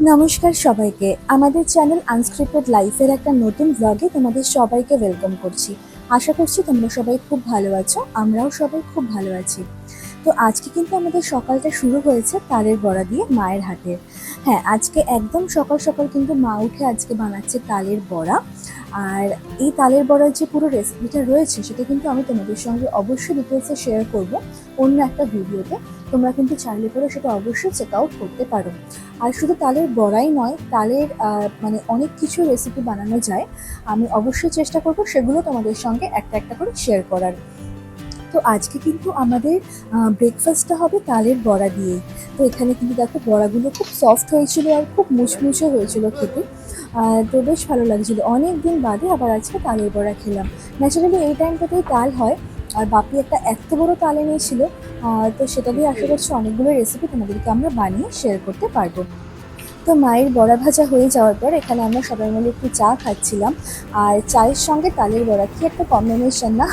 নমস্কার সবাইকে। আমাদের চ্যানেল আনস্ক্রিপ্টেড লাইফের একটা নতুন ব্লগে তোমাদের সবাইকে ওয়েলকাম করছি। আশা করছি তোমরা সবাই খুব ভালো আছো, আমরাও সবাই খুব ভালো আছি। তো আজকে কিন্তু আমাদের সকালটা শুরু হয়েছে তালের বড়া দিয়ে মায়ের হাতে হ্যাঁ আজকে একদম সকাল সকাল কিন্তু মা উঠে আজকে বানাচ্ছে তালের বড়া। আর এই তালের বড়ার যে পুরো রেসিপিটা রয়েছে, সেটা কিন্তু আমি তোমাদের সঙ্গে অবশ্যই ডিটেলসে শেয়ার করব অন্য একটা ভিডিওতে তোমরা কিন্তু চাইলে পরে সেটা অবশ্যই চেক আউট করতে পারো। আর শুধু তালের বড়াই নয়, তালের মানে অনেক কিছু রেসিপি বানানো যায়। আমি অবশ্যই চেষ্টা করব সেগুলো তোমাদের সঙ্গে একটা একটা করে শেয়ার করার। তো আজকে কিন্তু আমাদের ব্রেকফাস্টটা হবে তালের বড়া দিয়ে তো এখানে কিন্তু দেখো বড়াগুলো খুব সফট হয়েছিল আর খুব মুচমুচে হয়েছিল খেতে। তো বেশ ভালো লাগছিল। অনেক দিন বাদে আবার আজকে তালের বড়া খেলাম। ন্যাচারালি এই টাইমটাতেই তাল হয়। আর বাপি একটা এত বড় তাল আহ, তো সেটা দিয়ে আশা করছি অনেকগুলো রেসিপি তোমাদেরকে আমরা বানিয়ে শেয়ার করতে পারব। তো মায়ের বড়া ভাজা হয়ে যাওয়ার পর এখানে আমরা সবাই মিলে একটু চা খাচ্ছিলাম। আর চায়ের সঙ্গে তালের বড়া কি একটা কম্বিনেশন না?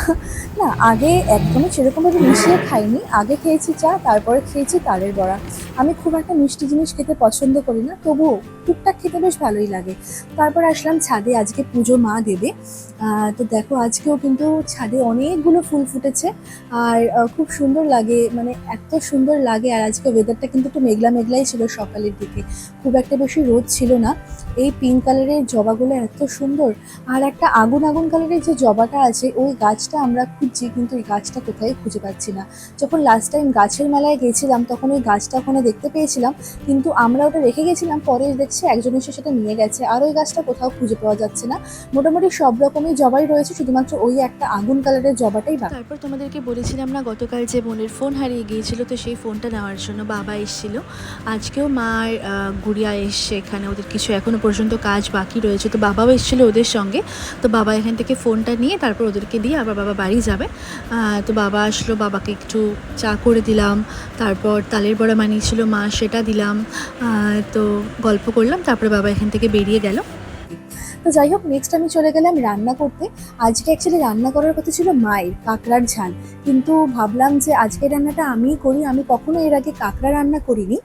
না, আগে একদমই সেরকমভাবে মিশিয়ে খাইনি। আগে খেয়েছি চা, তারপরে খেয়েছি তালের বড়া। আমি খুব একটা মিষ্টি জিনিস খেতে পছন্দ করি না, তবুও টুকটাক খেতে বেশ ভালোই লাগে। তারপর আসলাম ছাদে, আজকে পুজো মা দেবে। তো দেখো আজকেও কিন্তু ছাদে অনেকগুলো ফুল ফুটেছে। আর খুব সুন্দর লাগে মানে এত সুন্দর লাগে। আর আজকে ওয়েদারটা কিন্তু একটু মেঘলা মেঘলাই ছিল সকালের দিকে। খুব একটা বেশি রোদ ছিল না। এই পিঙ্ক কালারের জবাগুলো এত সুন্দর। আর একটা আগুন আগুন কালারের যে জবাটা আছে, ওই গাছটা আমরা খুঁজছি, কিন্তু ওই গাছটা কোথায় খুঁজে পাচ্ছি না। যখন লাস্ট টাইম গাছের মেলায় গেছিলাম, তখন ওই গাছটা ওখানে দেখতে পেয়েছিলাম, কিন্তু আমরা ওটা রেখে গেছিলাম, পরে দেখছি একজন এসে সেটা নিয়ে গেছে। আর ওই গাছটা কোথাও খুঁজে পাওয়া যাচ্ছে না। মোটামুটি সব রকমের জবাই রয়েছে, শুধুমাত্র ওই একটা আগুন কালারের জবাটাই বাকি। তারপর তোমাদেরকে বলেছিলাম না, গতকাল যে বোনের ফোন হারিয়ে গিয়েছিল, তো সেই ফোনটা নেওয়ার জন্য বাবা এসেছিল। আজকেও মার গুড়িয়া এসছে এখানে ওদের কিছু এখনও পর্যন্ত কাজ বাকি রয়েছে। তো বাবাও এসেছিল ওদের সঙ্গে। তো বাবা এখান থেকে ফোনটা নিয়ে তারপর ওদেরকে দিয়ে আবার বাবা বাড়ি যাবে। তো বাবা আসলো, বাবাকে একটু চা করে দিলাম। তারপর তালের বড়া বানিয়েছিল, মা সেটা দিলাম। তো গল্প করলাম, তারপরে বাবা এখান থেকে বেরিয়ে গেল। তো যাই হোক নেক্সট আমি চলে গেলাম রান্না করতে। আজকে অ্যাকচুয়ালি রান্না করার কথা ছিল মায়ের, কাঁকড়ার ঝাল। কিন্তু ভাবলাম যে আজকে রান্নাটা আমিই করি, আমি কখনো এর আগে কাঁকড়া রান্না করিনি।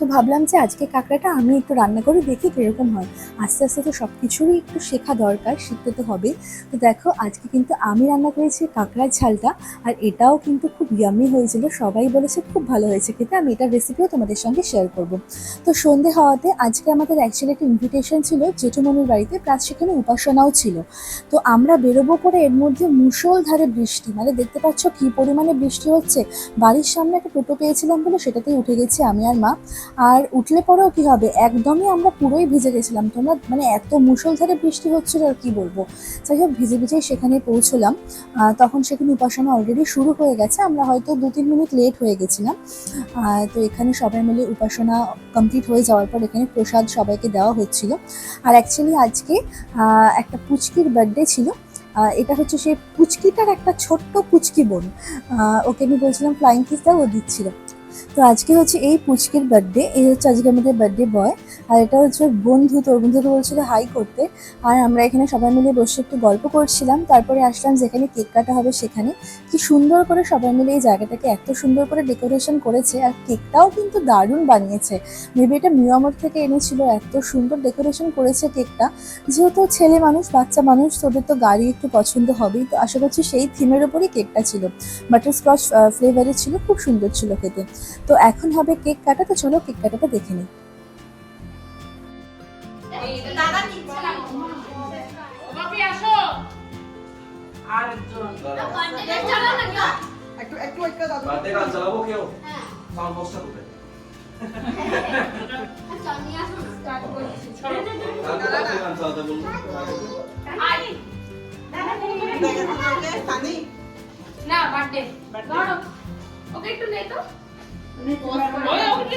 তো ভাবলাম যে আজকে কাঁকড়াটা আমি একটু রান্না করে, দেখি কীরকম হয়। আস্তে আস্তে তো সব কিছুরই একটু শেখা দরকার, শিখতে তো হবে তো দেখো, আজকে কিন্তু আমি রান্না করেছি কাঁকড়ার ঝালটা, আর এটাও কিন্তু খুব ইয়ামি হয়েছিল। সবাই বলেছে খুব ভালো হয়েছে খেতে, আমি এটার রেসিপিও তোমাদের সঙ্গে শেয়ার করব। তো সন্ধে হওয়াতে আজকে আমাদের অ্যাকচুয়ালি একটা ইনভিটেশন ছিল জেঠুমনির বাড়িতে প্লাস সেখানে উপাসনাও ছিল। তো আমরা বেরোবো করে এর মধ্যে মুষলধারে বৃষ্টি মানে দেখতে পাচ্ছ কী পরিমাণে বৃষ্টি হচ্ছে? বাড়ির সামনে একটা টোটো পেয়েছিলাম বলে সেটাতেই উঠে গেছি আমি আর মা। আর উঠলে পরেও কি হবে? একদমই আমরা পুরোই ভিজে গেছিলাম। তোমরা মানে এত মুষলধারে বৃষ্টি হচ্ছিল আর কি বলব? যাই হোক ভিজে ভিজেই সেখানে পৌঁছলাম। তখন সেখানে উপাসনা অলরেডি শুরু হয়ে গেছে। আমরা হয়তো দু তিন মিনিট লেট হয়ে গেছিলাম। তো এখানে সবাই মিলে উপাসনা কমপ্লিট হয়ে যাওয়ার পর এখানে প্রসাদ সবাইকে দেওয়া হচ্ছিল। আর অ্যাকচুয়ালি আজকে একটা পুচকির বার্থডে ছিল। এটা হচ্ছে সেই পুচকিটার একটা ছোট্ট পুচকি বোন। ওকে আমি বলছিলাম ফ্লাইং কিস দাও, ও দিচ্ছিল। তো আজকে হচ্ছে এই পুচকির বার্থডে এই হচ্ছে আজকে আমাদের বার্থডে বয় আর এটা হচ্ছে বন্ধু তো ওর বন্ধুকে বলছিল হাই করতে। আর আমরা এখানে সবাই মিলে বসে একটু গল্প করছিলাম, তারপরে আসলাম যেখানে কেক কাটা হবে সেখানে। কি সুন্দর করে সবাই মিলে এই জায়গাটাকে এত সুন্দর করে ডেকোরেশন করেছে, আর কেকটাও কিন্তু দারুণ বানিয়েছে। মেবি এটা মিয়ামর থেকে এনেছিল, এত সুন্দর ডেকোরেশন করেছে কেকটা যেহেতু ছেলে মানুষ, বাচ্চা মানুষ, তোদের তো গাড়ি একটু পছন্দ হবেই, তো আশা করছি সেই থিমের ওপরই কেকটা ছিল। বাটার স্কচ ফ্লেভারের ছিল, খুব সুন্দর ছিল খেতে। তো এখন হবে কেক কাটা তো চলো কেক কাটাটা দেখে নিই। একটু একটু একটা দাদু। কেউ? সাউন্ড বক্সটা কোথায় না। বার্থডে ওকে একটু নে তো। ওই ওকে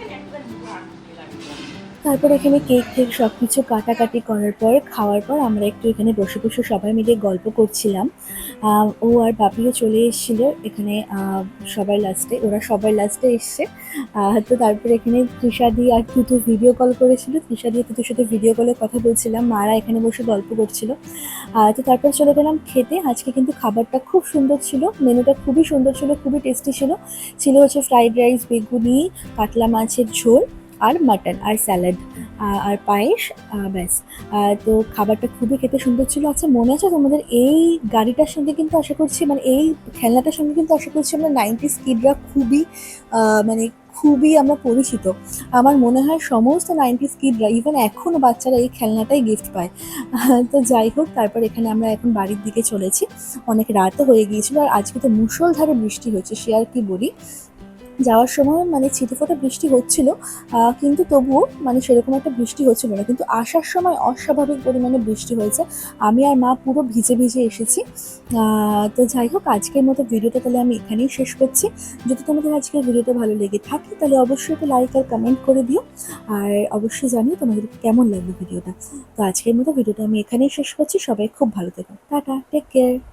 তারপর এখানে কেক টেক সব কিছু কাটাকাটি করার পর, খাওয়ার পর আমরা একটু এখানে বসে বসে সবাই মিলে গল্প করছিলাম। ও আর বাপিও চলে এসেছিল এখানে সবার লাস্টে ওরা সবার লাস্টে এসছে। তো তারপরে এখানে তৃষাদি আর তুতু ভিডিও কল করেছিল। তৃষাদি তুতুর সাথে ভিডিও কলে কথা বলছিলাম, মারা এখানে বসে গল্প করছিল। তো তারপর চলে গেলাম খেতে। আজকে কিন্তু খাবারটা খুব সুন্দর ছিল, মেনুটা খুবই সুন্দর ছিল, খুবই টেস্টি ছিল। ছিল হচ্ছে ফ্রাইড রাইস বেগুনি, কাতলা মাছের ঝোল। আর মাটন, আর স্যালাড আর পায়েস ব্যাস। তো খাবারটা খুবই খেতে সুন্দর ছিল। আচ্ছা মনে আছে তোমাদের এই গাড়িটার সঙ্গে কিন্তু আশা করছি মানে এই খেলনাটার সঙ্গে কিন্তু আশা করছি আমরা নাইনটি স্কিডরা খুবই মানে খুবই আমরা পরিচিত। আমার মনে হয় সমস্ত নাইনটি স্কিডরা ইভেন এখনও বাচ্চারা এই খেলনাটাই গিফট পায়। তো যাই হোক, তারপর এখানে আমরা এখন বাড়ির দিকে চলেছি। অনেক রাতও হয়ে গিয়েছিল, আর আজকে তো মুষলধারে বৃষ্টি হয়েছে, সে আর কি বলি। যাওয়ার সময় মানে ছিটেফোঁটা বৃষ্টি হচ্ছিল কিন্তু তবুও মানে সেরকম একটা বৃষ্টি হচ্ছিল না। কিন্তু আসার সময় অস্বাভাবিক পরিমাণে বৃষ্টি হয়েছে। আমি আর মা পুরো ভিজে ভিজে এসেছি। তো যাই হোক, আজকের মতো ভিডিওটা তাহলে আমি এখানেই শেষ করছি। যদি তোমাদের আজকের ভিডিওটা ভালো লেগে থাকে, তাহলে অবশ্যই একটা লাইক আর কমেন্ট করে দিও। আর অবশ্যই জানিও তোমাদের কেমন লাগল ভিডিওটা। তো আজকের মতো ভিডিওটা আমি এখানেই শেষ করছি। সবাই খুব ভালো থেকো। Tata take care